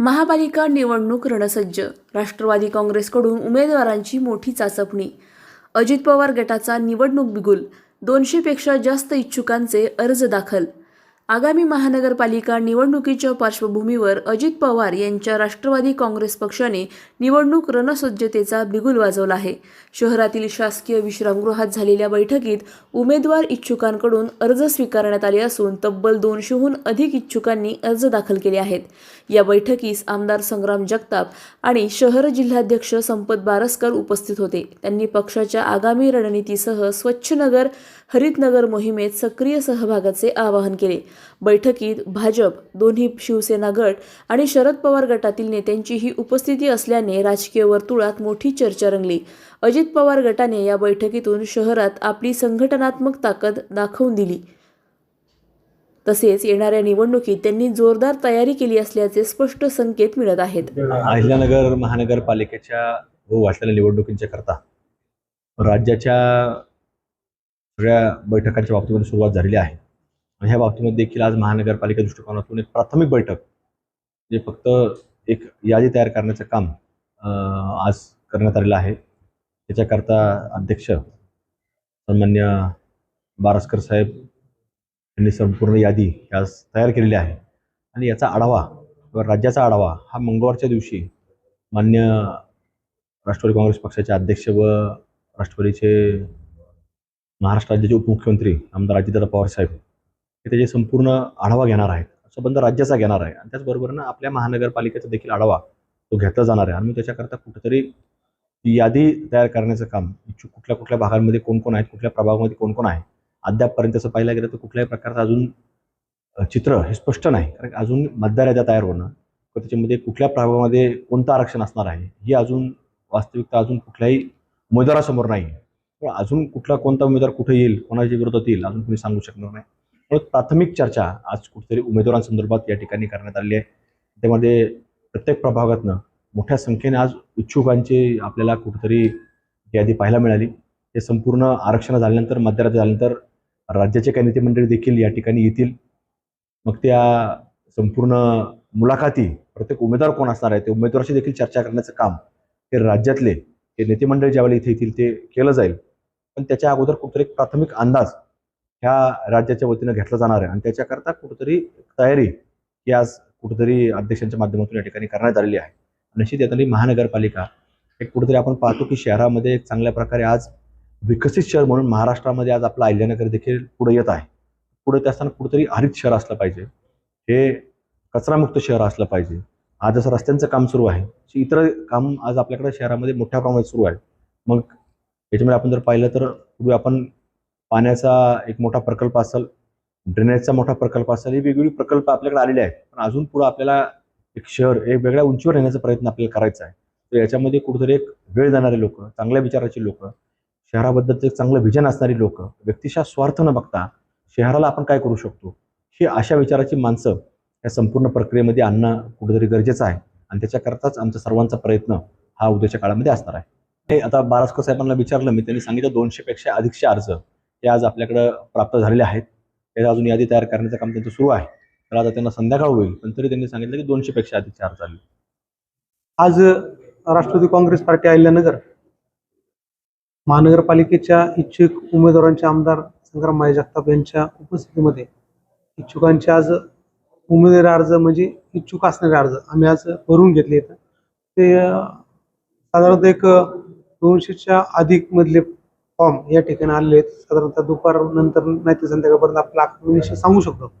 महापालिका निवडणूक रणसज्ज राष्ट्रवादी काँग्रेसकडून उमेदवारांची मोठी चाचपणी. अजित पवार गटाचा निवडणूक बिगुल दोनशेपेक्षा जास्त इच्छुकांचे अर्ज दाखल आगामी महानगरपालिका निवडणुकीच्या पार्श्वभूमीवर अजित पवार यांच्या राष्ट्रवादी काँग्रेस पक्षाने निवडणूक रणसज्जतेचा बिगुल वाजवला आहे. शहरातील शासकीय विश्रामगृहात झालेल्या बैठकीत उमेदवार इच्छुकांकडून अर्ज स्वीकारण्यात आले असून तब्बल दोनशेहून अधिक इच्छुकांनी अर्ज दाखल केले आहेत. या बैठकीस आमदार संग्राम जगताप आणि शहर जिल्हाध्यक्ष संपत बारसकर उपस्थित होते. त्यांनी पक्षाच्या आगामी रणनीतीसह स्वच्छ नगर हरित नगर मोहिमेत सक्रिय सहभागाचे आवाहन केले. बैठकीत भाजप दोन्ही शिवसेना गट आणि शरद पवार गटातील नेत्यांचीही उपस्थिती असल्याने राजकीय वर्तुळात मोठी चर्चा रंगली. अजित पवार गटाने या बैठकीतून शहरात आपली संघटनात्मक ताकद दाखवून दिली. तसेच येणाऱ्या निवडणुकीत त्यांनी जोरदार तयारी केली असल्याचे स्पष्ट संकेत मिळत आहेत. अहिल्यानगर महानगरपालिकेच्या होऊ निवडणुकींच्या करता राज्याच्या सगळ्या बैठकांच्या बाबतीमध्ये सुरुवात झालेली आहे. आणि ह्या बाबतीमध्ये देखील आज महानगरपालिका दृष्टिकोनातून एक प्राथमिक बैठक जे फक्त एक यादी तयार करण्याचं काम आज करण्यात आलेलं आहे. त्याच्याकरता अध्यक्ष सन्मान्य बारसकर साहेब यांनी संपूर्ण यादी आज तयार केलेली आहे. आणि याचा आढावा किंवा राज्याचा आढावा हा मंगळवारच्या दिवशी मान्य राष्ट्रवादी काँग्रेस पक्षाचे अध्यक्ष व राष्ट्रवादीचे महाराष्ट्र राज्याचे उपमुख्यमंत्री आमदार अजितदादा पवार साहेब हे त्याचे संपूर्ण आढावा घेणार आहेत. संबंध राज्याचा घेणार आहे. आणि त्याचबरोबर ना आपल्या महानगरपालिकेचा देखील आढावा तो घेतला जाणार आहे. आणि मी त्याच्याकरता कुठेतरी ती यादी तयार करण्याचं काम इच्छुक कुठल्या कुठल्या भागांमध्ये कोण कोण आहेत कुठल्या प्रभागामध्ये कोण कोण आहे अद्यापपर्यंत असं पाहिलं गेलं तर कुठल्याही प्रकारचं अजून चित्र हे स्पष्ट नाही. कारण अजून मतदार याद्या तयार होणं किंवा त्याच्यामध्ये कुठल्या प्रभागामध्ये कोणतं आरक्षण असणार आहे ही अजून वास्तविकता अजून कुठल्याही उमेदवारासमोर नाही. आहे पण अजून कुठला कोणता उमेदवार कुठे येईल कोणाच्या विरोधात येईल अजून कोणी सांगू शकणार नाही. म्हणून प्राथमिक चर्चा आज कुठेतरी उमेदवारांसंदर्भात या ठिकाणी करण्यात आली आहे. त्यामध्ये प्रत्येक प्रभागातनं मोठ्या संख्येने आज इच्छुकांची आपल्याला कुठेतरी यादी पाहायला मिळाली. हे संपूर्ण आरक्षण झाल्यानंतर मध्यरात्री झाल्यानंतर राज्याचे काही नेते मंडळी देखील या ठिकाणी येतील. मग त्या संपूर्ण मुलाखती प्रत्येक उमेदवार कोण असणार आहे ते उमेदवाराशी देखील चर्चा करण्याचं काम हे राज्यातले हे नेते मंडळी ज्यावेळेला इथे येतील ते केलं जाईल. पण त्याच्या अगोदर कुठेतरी एक प्राथमिक अंदाज ह्या राज्याच्या वतीनं घेतला जाणार आहे. आणि त्याच्याकरता कुठेतरी तयारी ही आज कुठेतरी अध्यक्षांच्या माध्यमातून या ठिकाणी करण्यात आलेली आहे. निश्चित यातली महानगरपालिका एक कुठेतरी आपण पाहतो की शहरामध्ये एक चांगल्या प्रकारे आज विकसित शहर म्हणून महाराष्ट्रामध्ये आज आपलं अहिल्यानगर देखील पुढे येत आहे. पुढे त्या असताना कुठेतरी हरित शहर असलं पाहिजे. हे कचरामुक्त शहर असलं पाहिजे. आज जसं रस्त्यांचं काम सुरू आहे इतर काम आज आपल्याकडे शहरामध्ये मोठ्या प्रमाणात सुरू आहे. मग याच्यामध्ये आपण जर पाहिलं तर पूर्वी आपण पाण्याचा एक मोठा प्रकल्प असेल ड्रेनेजचा मोठा प्रकल्प असेल हे वेगवेगळे प्रकल्प आपल्याकडे आलेले आहेत. पण अजून पुढं आपल्याला एक शहर एक वेगळ्या उंचीवर येण्याचा प्रयत्न आपल्याला करायचा आहे. तर याच्यामध्ये कुठेतरी एक वेळ जाणारे लोक चांगल्या विचाराची लोक शहराबद्दलचं एक चांगलं विजन असणारी लोक व्यक्तिशा स्वार्थ न बघता शहराला आपण काय करू शकतो? ही अशा विचाराची माणसं या संपूर्ण प्रक्रियेमध्ये आणणं कुठेतरी गरजेचं आहे. आणि त्याच्याकरताच आमचा सर्वांचा प्रयत्न हा उद्याच्या काळामध्ये असणार आहे. हे आता बारास्को साहेबांना विचारलं मी त्यांनी सांगितलं दोनशेपेक्षा अधिकशे अर्ज हे आज आपल्याकडं प्राप्त झालेले आहेत. ते अजून यादी तयार करण्याचं काम त्यांचं सुरू आहे. तर आता त्यांना संध्याकाळ होईल पण तरी त्यांनी सांगितलं की दोनशेपेक्षा अधिकचे अर्ज आले. आज राष्ट्रवादी काँग्रेस पार्टी अहिल्यानगर महानगरपालिकेच्या इच्छुक उमेदवारांचे आमदार संग्राम माय जगताप यांच्या उपस्थितीमध्ये इच्छुकांचे आज उमेदवारी अर्ज म्हणजे इच्छुक असणारे अर्ज आम्ही आज भरून घेतले ते साधारणतः एक दोनशेच्या अधिक मधले फॉर्म या ठिकाणी आलेले आहेत. साधारणतः दुपारनंतर नाही ते संध्याकाळपर्यंत आपला आकडा सांगू शकतो.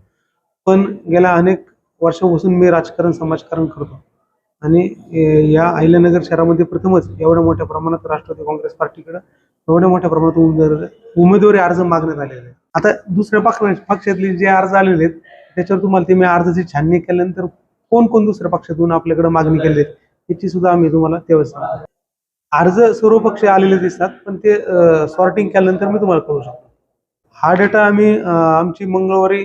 पण गेल्या अनेक वर्षापासून मी राजकारण समाजकारण करतो. आणि या अहिल्यानगर शहरामध्ये प्रथमच एवढ्या मोठ्या प्रमाणात राष्ट्रवादी काँग्रेस पार्टीकडे एवढ्या मोठ्या प्रमाणात उमेदवार उमेदवारी अर्ज मागण्यात आलेले आहेत. आता दुसऱ्या पक्ष पक्षातले जे अर्ज आलेले आहेत त्याच्यावर तुम्हाला ते मी अर्जाची छाननी केल्यानंतर कोण कोण दुसऱ्या पक्षातून आपल्याकडे मागणी केली आहे याची सुद्धा आम्ही तुम्हाला तेव्हाच सांगतो. अर्ज सर्व पक्षी आलेले दिसतात पण ते सॉर्टिंग केल्यानंतर मी तुम्हाला कळू शकतो. हा डेटा आम्ही आमची मंगळवारी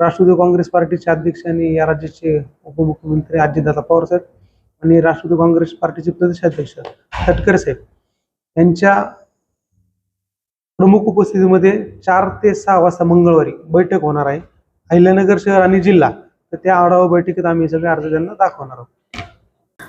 राष्ट्रवादी काँग्रेस पार्टीचे अध्यक्ष आणि या राज्याचे उपमुख्यमंत्री अजितदादा पवार साहेब आणि राष्ट्रवादी काँग्रेस पार्टीचे प्रदेशाध्यक्ष तटकरे साहेब यांच्या प्रमुख उपस्थितीमध्ये चार ते सहा वाजता मंगळवारी बैठक होणार आहे. अहिल्यानगर शहर आणि जिल्हा तर त्या आढावा बैठकीत आम्ही सगळे अर्ज त्यांना दाखवणार आहोत.